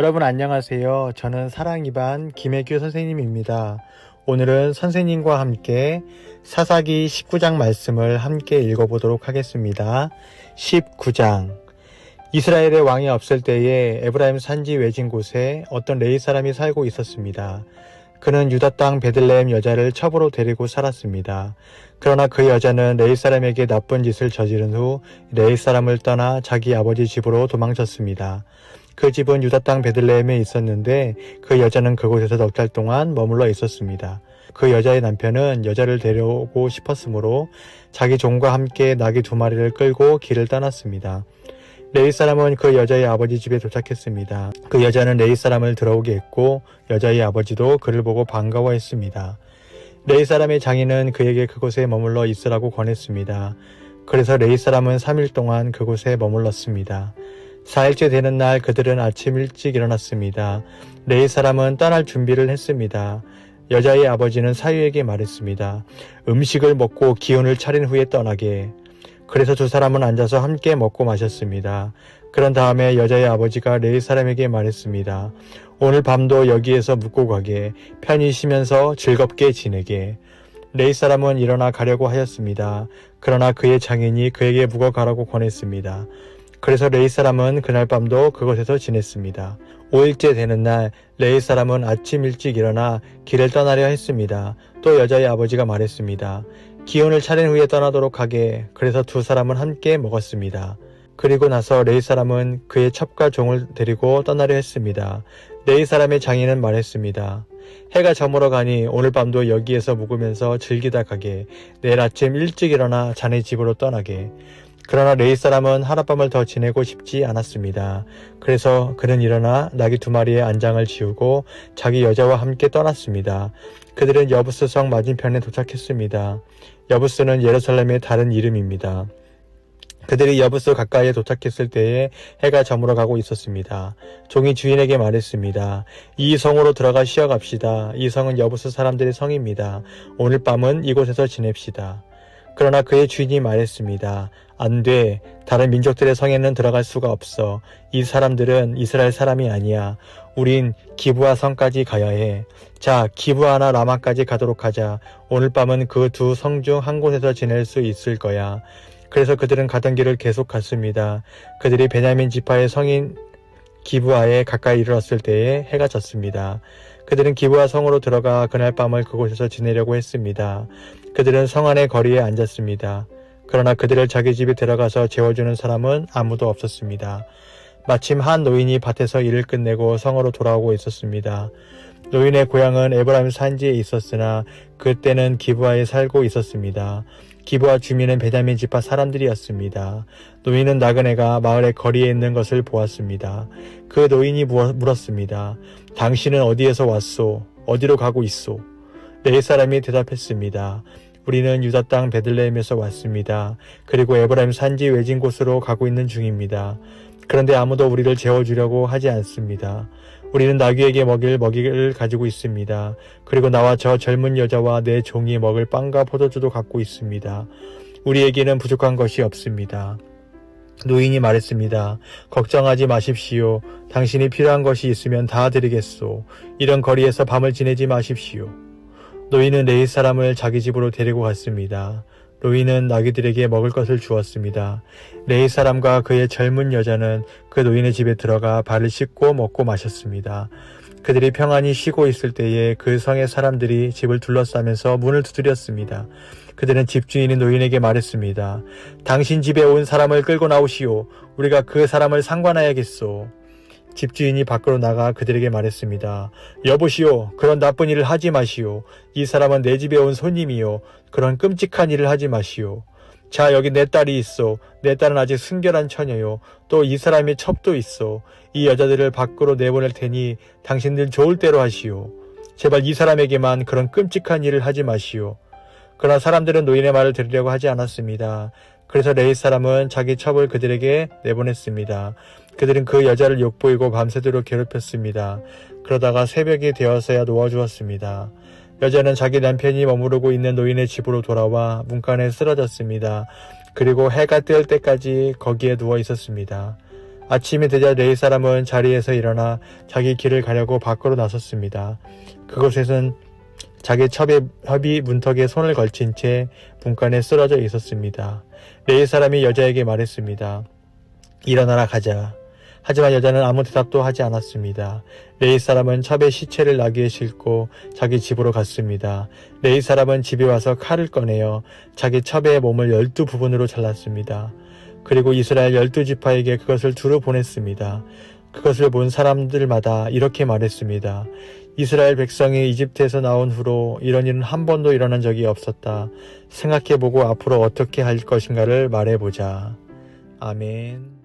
여러분 안녕하세요. 저는 사랑이반 김혜규 선생님입니다. 오늘은 선생님과 함께 사사기 19장 말씀을 함께 읽어보도록 하겠습니다. 19장 이스라엘의 왕이 없을 때에 에브라임 산지 외진 곳에 어떤 레이 사람이 살고 있었습니다. 그는 유다 땅 베들레헴 여자를 첩으로 데리고 살았습니다. 그러나 그 여자는 레이 사람에게 나쁜 짓을 저지른 후 레이 사람을 떠나 자기 아버지 집으로 도망쳤습니다. 그 집은 유다 땅 베들레헴에 있었는데 그 여자는 그곳에서 넉 달 동안 머물러 있었습니다. 그 여자의 남편은 여자를 데려오고 싶었으므로 자기 종과 함께 나귀 두 마리를 끌고 길을 떠났습니다. 레이 사람은 그 여자의 아버지 집에 도착했습니다. 그 여자는 레이 사람을 들어오게 했고 여자의 아버지도 그를 보고 반가워했습니다. 레이 사람의 장인은 그에게 그곳에 머물러 있으라고 권했습니다. 그래서 레이 사람은 3일 동안 그곳에 머물렀습니다. 4일째 되는 날 그들은 아침 일찍 일어났습니다. 레이 사람은 떠날 준비를 했습니다. 여자의 아버지는 사유에게 말했습니다. 음식을 먹고 기운을 차린 후에 떠나게. 그래서 두 사람은 앉아서 함께 먹고 마셨습니다. 그런 다음에 여자의 아버지가 레이 사람에게 말했습니다. 오늘 밤도 여기에서 묵고 가게, 편히 쉬면서 즐겁게 지내게. 레이 사람은 일어나 가려고 하였습니다. 그러나 그의 장인이 그에게 묵어 가라고 권했습니다. 그래서 레이 사람은 그날 밤도 그곳에서 지냈습니다. 5일째 되는 날 레이 사람은 아침 일찍 일어나 길을 떠나려 했습니다. 또 여자의 아버지가 말했습니다. 기운을 차린 후에 떠나도록 하게 그래서 두 사람은 함께 먹었습니다. 그리고 나서 레이 사람은 그의 첩과 종을 데리고 떠나려 했습니다. 레이 사람의 장인은 말했습니다. 해가 저물어 가니 오늘 밤도 여기에서 묵으면서 즐기다 가게 내일 아침 일찍 일어나 자네 집으로 떠나게 그러나 레이 사람은 하룻밤을 더 지내고 싶지 않았습니다. 그래서 그는 일어나 나귀 두 마리의 안장을 지우고 자기 여자와 함께 떠났습니다. 그들은 여부스 성 맞은편에 도착했습니다. 여부스는 예루살렘의 다른 이름입니다. 그들이 여부스 가까이에 도착했을 때에 해가 저물어 가고 있었습니다. 종이 주인에게 말했습니다. 이 성으로 들어가 쉬어갑시다. 이 성은 여부스 사람들의 성입니다. 오늘 밤은 이곳에서 지냅시다. 그러나 그의 주인이 말했습니다. 안 돼. 다른 민족들의 성에는 들어갈 수가 없어. 이 사람들은 이스라엘 사람이 아니야. 우린 기부아 성까지 가야 해. 자, 기부아나 라마까지 가도록 하자. 오늘 밤은 그 두 성 중 한 곳에서 지낼 수 있을 거야. 그래서 그들은 가던 길을 계속 갔습니다. 그들이 베냐민 지파의 성인 기부아에 가까이 이르렀을 때에 해가 졌습니다. 그들은 기부아 성으로 들어가 그날 밤을 그곳에서 지내려고 했습니다. 그들은 성 안의 거리에 앉았습니다. 그러나 그들을 자기 집에 들어가서 재워주는 사람은 아무도 없었습니다. 마침 한 노인이 밭에서 일을 끝내고 성으로 돌아오고 있었습니다. 노인의 고향은 에브라임 산지에 있었으나 그때는 기부아에 살고 있었습니다. 기부아 주민은 베냐민 지파 사람들이었습니다. 노인은 나그네가 마을의 거리에 있는 것을 보았습니다. 그 노인이 물었습니다. 당신은 어디에서 왔소? 어디로 가고 있소? 네 사람이 대답했습니다. 우리는 유다 땅 베들레헴에서 왔습니다. 그리고 에브라임 산지 외진 곳으로 가고 있는 중입니다. 그런데 아무도 우리를 재워주려고 하지 않습니다. 우리는 나귀에게 먹일 먹이를 가지고 있습니다. 그리고 나와 저 젊은 여자와 내 종이 먹을 빵과 포도주도 갖고 있습니다. 우리에게는 부족한 것이 없습니다. 노인이 말했습니다. 걱정하지 마십시오. 당신이 필요한 것이 있으면 다 드리겠소. 이런 거리에서 밤을 지내지 마십시오. 노인은 레이 사람을 자기 집으로 데리고 갔습니다. 노인은 나귀들에게 먹을 것을 주었습니다. 레이 사람과 그의 젊은 여자는 그 노인의 집에 들어가 발을 씻고 먹고 마셨습니다. 그들이 평안히 쉬고 있을 때에 그 성의 사람들이 집을 둘러싸면서 문을 두드렸습니다. 그들은 집주인이 노인에게 말했습니다. 당신 집에 온 사람을 끌고 나오시오. 우리가 그 사람을 상관하야겠소. 집주인이 밖으로 나가 그들에게 말했습니다. 여보시오, 그런 나쁜 일을 하지 마시오. 이 사람은 내 집에 온 손님이요. 그런 끔찍한 일을 하지 마시오. 자, 여기 내 딸이 있어. 내 딸은 아직 순결한 처녀요. 또 이 사람이 첩도 있어. 이 여자들을 밖으로 내보낼 테니 당신들 좋을 대로 하시오. 제발 이 사람에게만 그런 끔찍한 일을 하지 마시오. 그러나 사람들은 노인의 말을 들으려고 하지 않았습니다. 그래서 레이 사람은 자기 첩을 그들에게 내보냈습니다. 그들은 그 여자를 욕보이고 밤새도록 괴롭혔습니다. 그러다가 새벽이 되어서야 놓아주었습니다. 여자는 자기 남편이 머무르고 있는 노인의 집으로 돌아와 문간에 쓰러졌습니다. 그리고 해가 뜰 때까지 거기에 누워 있었습니다. 아침이 되자 레이 사람은 자리에서 일어나 자기 길을 가려고 밖으로 나섰습니다. 그곳에선 자기 첩의 협이 문턱에 손을 걸친 채 문간에 쓰러져 있었습니다. 레이 사람이 여자에게 말했습니다. 일어나라 가자. 하지만 여자는 아무 대답도 하지 않았습니다. 레이 사람은 첩의 시체를 나귀에 싣고 자기 집으로 갔습니다. 레이 사람은 집에 와서 칼을 꺼내어 자기 첩의 몸을 열두 부분으로 잘랐습니다. 그리고 이스라엘 열두 지파에게 그것을 두루 보냈습니다. 그것을 본 사람들마다 이렇게 말했습니다. 이스라엘 백성이 이집트에서 나온 후로 이런 일은 한 번도 일어난 적이 없었다. 생각해보고 앞으로 어떻게 할 것인가를 말해보자. 아멘.